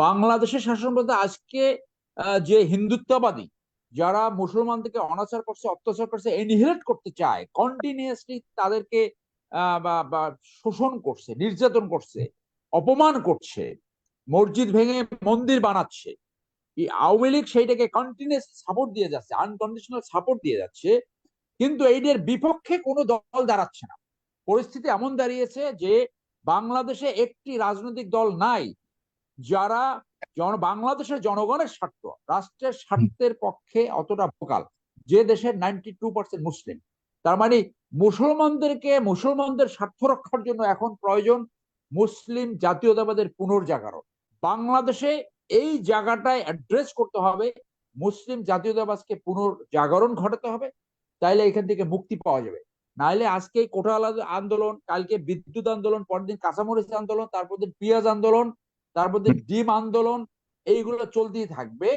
বাংলাদেশের শাসন বলতে আজকে যে হিন্দুত্ববাদী, যারা মুসলমানদেরকে অনাচার করছে, অত্যাচার করছে এনহিলেট করতে চায় কন্টিনিউয়াসলি তাদেরকে বা শোষণ করছে, নির্যাতন করছে, অপমান করছে, মসজিদ ভেঙে মন্দির বানাচ্ছে, এই আওয়ামী লীগ সেইটাকে কন্টিনিউয়াস সাপোর্ট দিয়ে যাচ্ছে আনকন্ডিশনাল সাপোর্ট দিয়ে যাচ্ছে, কিন্তু এইদের বিপক্ষে কোনো দল দাঁড়াচ্ছে না। পরিস্থিতি এমন দাঁড়িয়েছে যে বাংলাদেশে একটি রাজনৈতিক দল নাই যারা জন, বাংলাদেশের জনগণের স্বার্থ, রাষ্ট্রের স্বার্থের পক্ষে অতটা ভোকাল, যে দেশের নাইনটি টু পার্সেন্ট মুসলিম। তার মানে মুসলমানদেরকে, মুসলমানদের স্বার্থ রক্ষার জন্য এখন প্রয়োজন মুসলিম জাতীয়তাবাদের পুনর্জাগরণ। বাংলাদেশে এই জায়গাটায় অ্যাড্রেস করতে হবে, মুসলিম জাতীয়তাবাদকে পুনর্জাগরণ ঘটাতে হবে, তাইলে এখান থেকে মুক্তি পাওয়া যাবে। নাইলে আজকে কোটা আলাদা আন্দোলন, কালকে বিদ্যুৎ আন্দোলন পরের দিন কাঁচামরিচ আন্দোলন, তারপর দিন পেঁয়াজ আন্দোলন তারপর দিন ডিম আন্দোলন এইগুলো চলতেই থাকবে।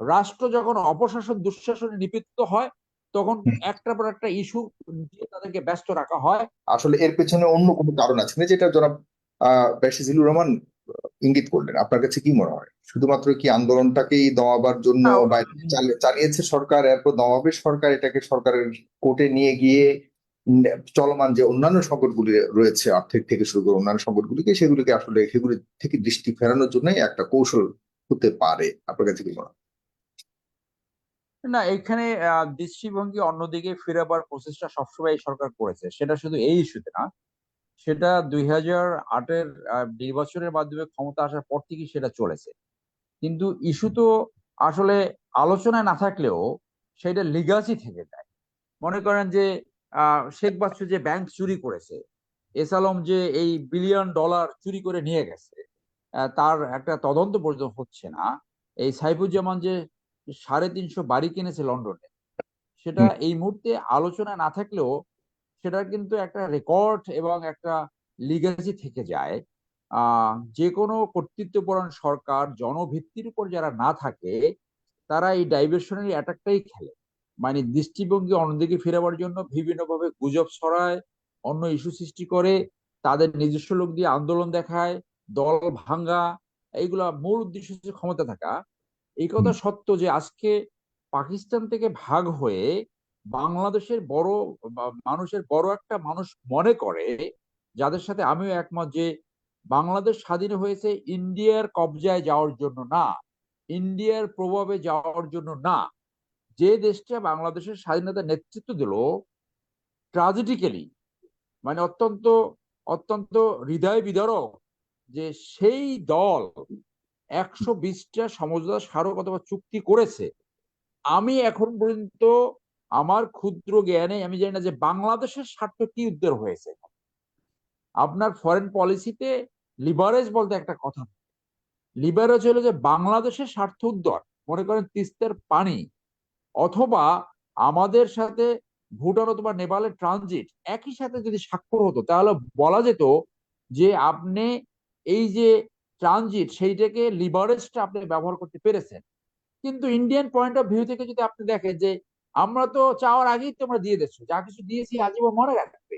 রাষ্ট্র যখন অপশাসন দুঃশাসনে নিপীড়িত হয় তখন একটা পর একটা ইস্যু দিয়ে তাদেরকে ব্যস্ত রাখা হয়। আসলে এর পেছনে অন্য কোনো কারণ আছে না যেটা জনাব আহ ব্যারিস্টার রহমান আহ, ইঙ্গিত করলেন। আপনার কাছে কি মনে হয়? শুধুমাত্র কি আন্দোলনটাকেই দমাবার জন্য চালিয়েছে সরকার এরপর দমাবে সরকার এটাকে সরকারের কোর্টে নিয়ে গিয়ে চলমান যে অন্যান্য সংকটগুলি রয়েছে আর্থিক থেকে শুরু করে অন্যান্য সংকটগুলিকে, সেগুলিকে আসলে সেগুলি থেকে দৃষ্টি ফেরানোর জন্যই একটা কৌশল হতে পারে। আপনার কাছে কি মনে না, এখানে দৃষ্টিভঙ্গি অন্যদিকে ফেরাবার প্রচেষ্টা সবসময় সরকার করেছে। সেটা শুধু এই ইস্যুতে না, সেটা দুই হাজার আটের নির্বাচনের মাধ্যমে ক্ষমতা আসার পর থেকেই সেটা চলেছে। কিন্তু ইস্যু তো আসলে আলোচনায় না থাকলেও সেটা লিগাসি থেকে যায়। মনে করেন যে শেখ বাচ্চু যে ব্যাংক চুরি করেছে এস আলম যে এই বিলিয়ন ডলার চুরি করে নিয়ে গেছে তার একটা তদন্ত পর্যন্ত হচ্ছে না। এই সাইফুজ্জামান যে সাড়ে তিনশো বাড়ি কিনেছে লন্ডনে সেটা এই মুহূর্তে আলোচনা না থাকলেও সেটা কিন্তু একটা রেকর্ড এবং একটা লিগাসি থেকে যায়। আহ যে কোনো কর্তৃত্বপরায়ণ সরকার জনভিত্তির উপর যারা না থাকে তারা এই ডাইভার্সনারি অ্যাটাকটাই খেলে। মানে দৃষ্টিভঙ্গি অন্যদিকে ফেরাবার জন্য বিভিন্নভাবে গুজব ছড়ায় অন্য ইস্যু সৃষ্টি করে তাদের নিজস্ব লোক দিয়ে আন্দোলন দেখায় দল ভাঙ্গা এইগুলা মূল উদ্দেশ্য হচ্ছে ক্ষমতা থাকা। এই কথা সত্য যে আজকে পাকিস্তান থেকে ভাগ হয়ে বাংলাদেশের বড় মানুষের বড় একটা মানুষ মনে করে যাদের সাথে আমিও একমত যে বাংলাদেশ স্বাধীন হয়েছে ইন্ডিয়ার কবজায় যাওয়ার জন্য না ইন্ডিয়ার প্রভাবে যাওয়ার জন্য না। যে দেশটা বাংলাদেশের স্বাধীনতার নেতৃত্ব দিল ট্রাজেডিক্যালি মানে অত্যন্ত অত্যন্ত হৃদয় বিদারক যে সেই দল একশো বিশটা সমঝোতা স্মারক অথবা চুক্তি করেছে। আমি এখন পর্যন্ত আমার ক্ষুদ্র জ্ঞানে আমি জানি না যে বাংলাদেশের স্বার্থ কি উদ্ধার হয়েছে। আপনার ফরেন পলিসিতে লিবারেজ বলতে একটা কথা। লিবারেজ হলো যে বাংলাদেশের স্বার্থ উদ্ধার। মনে করেন তিস্তার পানি। অথবা আমাদের সাথে ভুটান অথবা নেপালের ট্রানজিট একই সাথে যদি স্বাক্ষর হতো, তাহলে বলা যেত যে আপনি এই যে ট্রানজিট সেইটাকে লিভারেজটা আপনি ব্যবহার করতে পেরেছেন। কিন্তু ইন্ডিয়ান পয়েন্ট অফ ভিউ থেকে যদি আপনি দেখেন যে আমরা তো চাওয়ার আগেই তোমরা দিয়ে দিচ্ছ যা কিছু দিয়েছি আজীবন মনে রাখবে।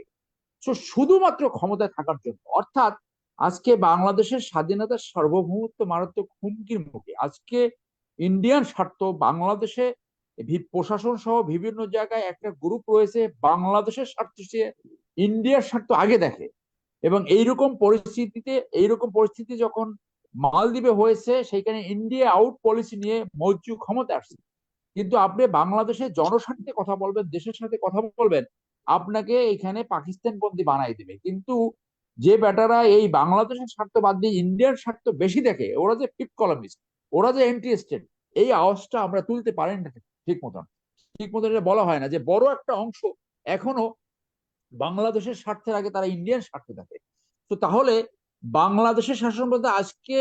তো শুধুমাত্র ক্ষমতায় থাকার জন্য, অর্থাৎ আজকে বাংলাদেশের স্বাধীনতার সার্বভৌমত্ব মারাত্মক হুমকির মুখে, আজকে ইন্ডিয়ান স্বার্থ বাংলাদেশে প্রশাসন সহ বিভিন্ন জায়গায় একটা গ্রুপ রয়েছে বাংলাদেশের স্বার্থ সে ইন্ডিয়ার স্বার্থ আগে দেখে। এবং এইরকম পরিস্থিতিতে, এইরকম পরিস্থিতি যখন মালদ্বীপে হয়েছে সেখানে ইন্ডিয়া আউট পলিসি নিয়ে মৌজু ক্ষমতা আসছে। কিন্তু আপনি বাংলাদেশের জনস্বার্থে কথা বলবেন, দেশের সাথে কথা বলবেন, আপনাকে এখানে পাকিস্তান বন্দি বানাই দেবে। কিন্তু যে বেটারা এই বাংলাদেশের স্বার্থ বাদ দিয়ে ইন্ডিয়ার স্বার্থ বেশি দেখে, ওরা যে ফিফ কলামিস্ট ওরা যে ইন্টারেস্টেড এই আওয়াজটা আমরা তুলতে পারেন না। ঠিক মতন। ঠিক মতন এটা বলা হয় না যে বড় একটা অংশ এখনও বাংলাদেশের স্বার্থের আগে তারা ইন্ডিয়ান স্বার্থে থাকে। তো তাহলে বাংলাদেশের শাসন বলতে আজকে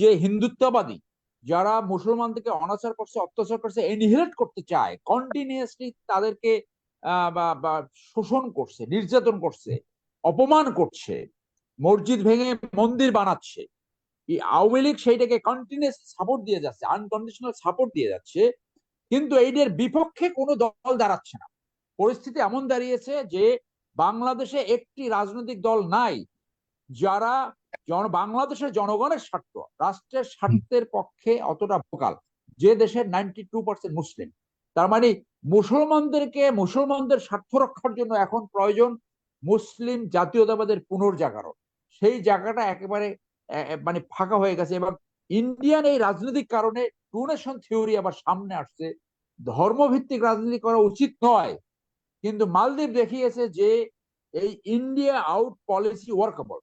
যে হিন্দুত্ববাদী যারা মুসলমানদেরকে অনাচার করছে, অত্যাচার করছে এনহিলেট করতে চায় কন্টিনিউয়াসলি তাদেরকে বা শোষণ করছে, নির্যাতন করছে, অপমান করছে, মসজিদ ভেঙে মন্দির বানাচ্ছে, এই আওয়ামী লীগ সেইটাকে কন্টিনিউয়াস সাপোর্ট দিয়ে যাচ্ছে আনকন্ডিশনাল সাপোর্ট দিয়ে যাচ্ছে কিন্তু এইদের বিপক্ষে কোনো দল দাঁড়াচ্ছে না। পরিস্থিতি এমন দাঁড়িয়েছে যে বাংলাদেশে একটি রাজনৈতিক দল নাই, যারা বাংলাদেশের জনগণের স্বার্থ, রাষ্ট্রের স্বার্থের পক্ষে অতটা ভোকাল, যে দেশের নাইনটি টু পার্সেন্ট মুসলিম। তার মানে মুসলমানদেরকে, মুসলমানদের স্বার্থ রক্ষার জন্য এখন প্রয়োজন মুসলিম জাতীয়তাবাদের পুনর্জাগরণ। সেই জায়গাটা একেবারে মানে ফাঁকা হয়ে গেছে এবং ইন্ডিয়ান এই রাজনৈতিক কারণে টু নেশন থিওরি আবার সামনে আসছে। ধর্মভিত্তিক রাজনীতি করা উচিত নয়। কিন্তু মালদ্বীপ দেখিয়েছে যে এই ইন্ডিয়া আউট পলিসি ওয়ার্কেবল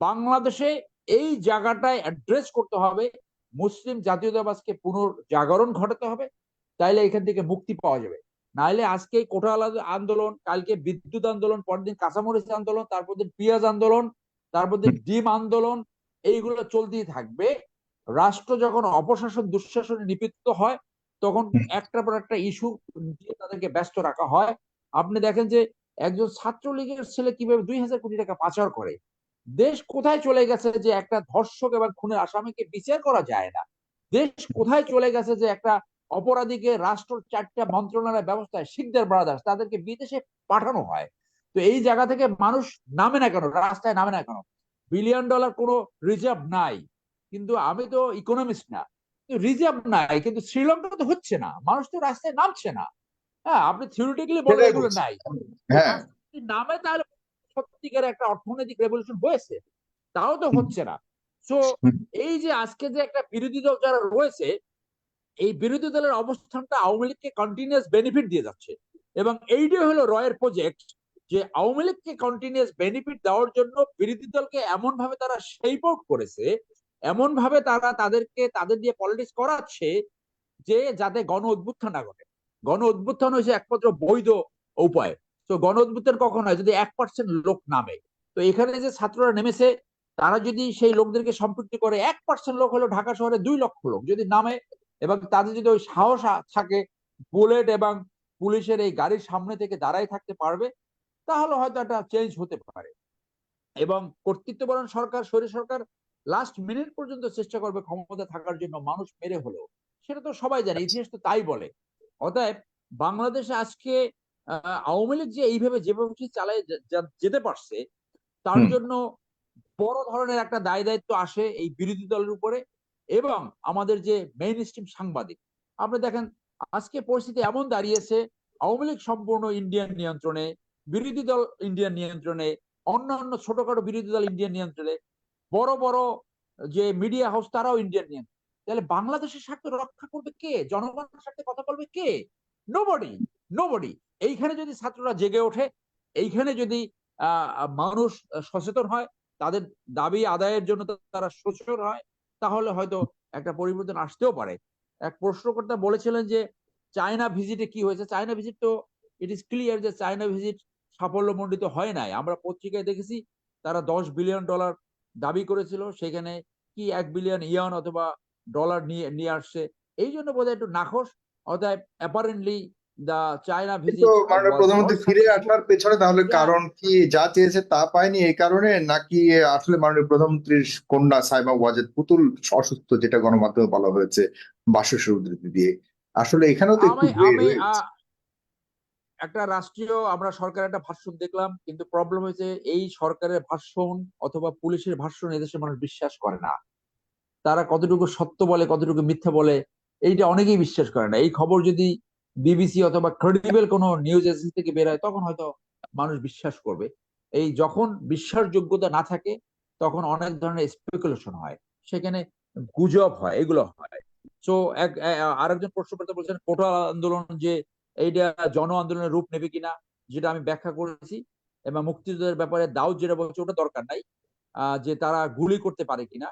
বাংলাদেশে এই জায়গাটায় অ্যাড্রেস করতে হবে। মুসলিম জাতীয়তাবাদকে পুনর্জাগরণ ঘটাতে হবে। তাইলে এখান থেকে মুক্তি পাওয়া যাবে। নাইলে আজকে কোটা আন্দোলন, কালকে বিদ্যুৎ আন্দোলন পরের দিন কাঁচামরিচ আন্দোলন, তারপর দিন পেঁয়াজ আন্দোলন, তারপর দিন ডিম আন্দোলন, এইগুলো চলতেই থাকবে। রাষ্ট্র যখন অপশাসন দুঃশাসনে নিপীড়িত হয় তখন একটার পর একটা ইস্যু দিয়ে তাদেরকে ব্যস্ত রাখা হয়। আপনি দেখেন যে একজন ছাত্রলীগের ছেলে কীভাবে দুই হাজার কোটি টাকা পাচার করে। দেশ কোথায় চলে গেছে যে একটা ধর্ষক এবং খুনের আসামিকে বিচার করা যায় না? দেশ কোথায় চলে গেছে যে একটা অপরাধীকে রাষ্ট্র চারটা মন্ত্রণালয় ব্যবস্থায় শিখদের ব্রাদার্স তাদেরকে বিদেশে পাঠানো হয়। তো এই জায়গা থেকে মানুষ নামে না কেন? রাস্তায় নামে না কেন? বিলিয়ন ডলার কোনো রিজার্ভ নাই। কিন্তু আমি তো ইকোনমিস্ট না। রিজার্ভ নাই কিন্তু শ্রীলঙ্কা তো হচ্ছে না। মানুষ তো রাস্তায় নামছে না। হ্যাঁ আপনি থিওরিটিক্যালি বলেন এগুলো নাই। হ্যাঁ। নামে তাহলে সত্যিকার একটা অর্থনৈতিক রেভলিউশন হয়েছে। তাও তো হচ্ছে না। সো এই যে আজকে যে একটা বিরোধী দল যারা রয়েছে এই বিরোধী দলের অবস্থানটা আওয়ামী লীগকে কন্টিনিউয়াস বেনিফিট দিয়ে যাচ্ছে। এবং এইটাই হলো রয়ের প্রজেক্ট যে আওয়ামী লীগকে কন্টিনিউয়াস বেনিফিট দেওয়ার জন্য বিরোধী দলকে এমন ভাবে তারা শেপ আউট করেছে এমন ভাবে তারা তাদেরকে, তাদের দিয়ে পলিটিক্স করাচ্ছে যে যাতে গণ উদ্বুত্থান না ঘটে। গণ উদ্বুত্থান হয়েছে একমাত্র বৈধ উপায়। তো গণ উদ্বুত্থান কখন হয়? যদি এক পার্সেন্ট লোক নামে। তো এখানে যে ছাত্ররা নেমেছে, তারা যদি সেই লোকদেরকে সম্পৃক্ত করে, এক পার্সেন্ট লোক হলো ঢাকা শহরে দুই লক্ষ লোক। যদি নামে এবং তাদের যদি ওই সাহস থাকে বুলেট এবং পুলিশের এই গাড়ির সামনে থেকে দাঁড়াই থাকতে পারবে, তাহলে হয়তো একটা চেঞ্জ হতে পারে। এবং কর্তৃত্ববরণ সরকার, শরীর সরকার লাস্ট মিনিট পর্যন্ত চেষ্টা করবে ক্ষমতা থাকার জন্য মানুষ মেরে হলেও। সেটা তো সবাই জানে ইতিহাস তো তাই বলে। অতএব বাংলাদেশে আজকে আওয়ামী লীগ যে এইভাবে যেভাবে চালায় যেতে পারছে তার জন্য বড় ধরনের একটা দায় দায়িত্ব আসে এই বিরোধী দলের উপরে এবং আমাদের যে মেইন স্ট্রিম সাংবাদিক। আপনি দেখেন আজকে পরিস্থিতি এমন দাঁড়িয়েছে আওয়ামী লীগ সম্পূর্ণ ইন্ডিয়ান নিয়ন্ত্রণে বিরোধী দল ইন্ডিয়ান নিয়ন্ত্রণে অন্যান্য ছোটখাটো বিরোধী দল ইন্ডিয়ান নিয়ন্ত্রণে বড় বড়, যে মিডিয়া হাউস তারাও ইন্ডিয়ান নিয়ন্ত্রণে তাহলে বাংলাদেশের স্বার্থ রক্ষা করবে কে? জনগণের স্বার্থে কথা বলবে কে? নোবডি নোবডি এইখানে যদি ছাত্ররা জেগে ওঠে, এইখানে যদি মানুষ সচেতন হয়, তাদের দাবি আদায়ের জন্য তারা সচেতন হয়, তাহলে হয়তো একটা পরিবর্তন আসতেও পারে। এক প্রশ্নকর্তা বলেছিলেন যে, চায়না ভিজিটে কি হয়েছে? চায়না ভিজিট তো ইট ইজ ক্লিয়ার যে চায়না ভিজিট সাফল্যমণ্ডিত হয় নাই। আমরা পত্রিকায় দেখেছি, তারা দশ বিলিয়ন ডলার দাবি করেছিল সেখানে কি এক বিলিয়ন ইয়ান অথবা ডলার নিয়ে নিয়ে আসছে। এই জন্য বোধহয় একটু নাখোশ অতএব অ্যাপারেন্টলি দ্য চায়না ভিজিট প্রধানমন্ত্রী ফিরে আসার পেছনে তাহলে কারণ কি যা চেয়েছে তা পায়নি এই কারণে নাকি আসলে মাননীয় প্রধানমন্ত্রীর কন্যা সাইমা ওয়াজেদ পুতুল অসুস্থ যেটা গণমাধ্যমে বলা হয়েছে বাসসের উদ্ধৃতি দিয়ে? আসলে এখানেও তো একটু আমি ভুল আমি রয়েছে। আহ, একটা রাষ্ট্রীয় আমরা সরকারের একটা ভাষণ দেখলাম, কিন্তু প্রবলেম হয়েছে এই সরকারের ভাষণ অথবা পুলিশের ভাষণ এদেশের মানুষ বিশ্বাস করে না। তারা কতটুকু সত্য বলে, কতটুকু মিথ্যা বলে, এইটা অনেকেই বিশ্বাস করে না। এই খবর যদি বিবিসি অথবা ক্রেডিবল কোনো নিউজ এজেন্সি থেকে বেরোয় তখন হয়তো মানুষ বিশ্বাস করবে। এই যখন বিশ্বাসযোগ্যতা না থাকে, তখন অনেক ধরনের স্পেকুলেশন হয়। সেখানে গুজব হয়, এগুলো হয়। তো এক আরেকজন প্রশ্নকর্তা বলছেন কোটা আন্দোলন যে এইটা জন আন্দোলনের রূপ নেবে কিনা, যেটা আমি ব্যাখ্যা করেছি। এবং মুক্তিযুদ্ধের ব্যাপারে দাউদ যেটা বলছে, ওটা দরকার নাই যে তারা গুলি করতে পারে কিনা।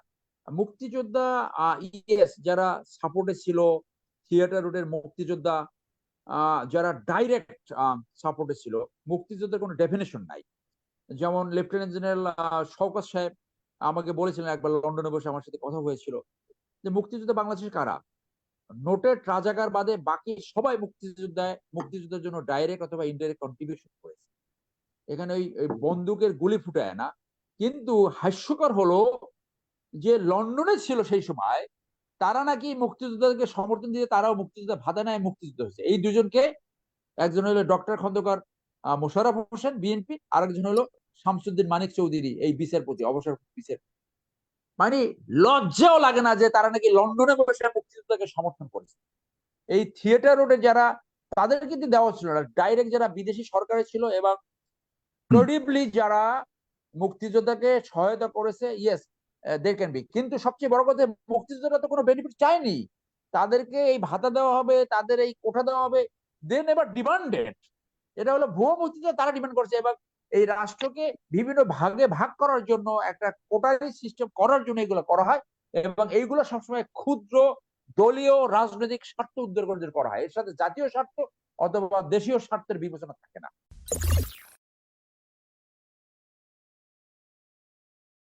মুক্তিযোদ্ধা ইএস যারা সাপোর্টে ছিল, থিয়েটার রোডের মুক্তিযোদ্ধা যারা ডাইরেক্ট সাপোর্টে ছিল, মুক্তিযুদ্ধের কোনো ডেফিনেশন নাই। যেমন লেফটেন্যান্ট জেনারেল শওকত সাহেব আমাকে বলেছিলেন একবার লন্ডনে বসে আমার সাথে কথা হয়েছিল, যে মুক্তিযুদ্ধ বাংলাদেশের কারা? নোটেড রাজাকার বাদে বাকি সবাই মুক্তিযুদ্ধায় মুক্তিযুদ্ধের জন্য ডাইরেক্ট অথবা ইনডাইরেক্ট কন্ট্রিবিউশন করেছে। এখানে ওই ওই বন্দুকের গুলি ফুটায় না। কিন্তু হাস্যকর হলো যে লন্ডনে ছিল সেই সময় তারা নাকি মুক্তিযোদ্ধাকে সমর্থন দিয়ে তারাও মুক্তিযোদ্ধা ভাতা নেয় মুক্তিযুদ্ধ হয়েছে। এই দুজনকে একজন হলো ডক্টর খন্দকার আহ, মোশাররফ হোসেন বিএনপি আরেকজন হলো শামসুদ্দিন মানিক চৌধুরী এই বিচারপতি অবসর বিচার মানে লজ্জাও লাগে না যে তারা নাকি লন্ডনে বসে মুক্তিযোদ্ধাকে সমর্থন করেছে। এই থিয়েটার রোডে যারা, তাদের কিন্তু দেওয়া ছিল না। ডাইরেক্ট যারা বিদেশি সরকারে ছিল এবং ক্রেডিবলি যারা মুক্তিযোদ্ধাকে সহায়তা করেছে ইয়েস দে ক্যান বি কিন্তু সবচেয়ে বড় কথা, মুক্তিযোদ্ধারা তো কোনো বেনিফিট চায়নি। তাদেরকে এই ভাতা দেওয়া হবে, তাদের এই কোঠা দেওয়া হবে দেন এবার ডিমান্ডেড এটা হলো ভুয়ো মুক্তিযোদ্ধা, তারা ডিমান্ড করছে এবং এই রাষ্ট্রকে বিভিন্ন ভাগে ভাগ করার জন্য একটা কোটারি সিস্টেম করার জন্য এগুলো করা হয় এবং এইগুলো সবসময় ক্ষুদ্র দলীয় রাজনৈতিক স্বার্থ উদ্ধার করে হয়। এর সাথে জাতীয় স্বার্থ অথবা দেশীয় স্বার্থের বিবেচনা থাকে না।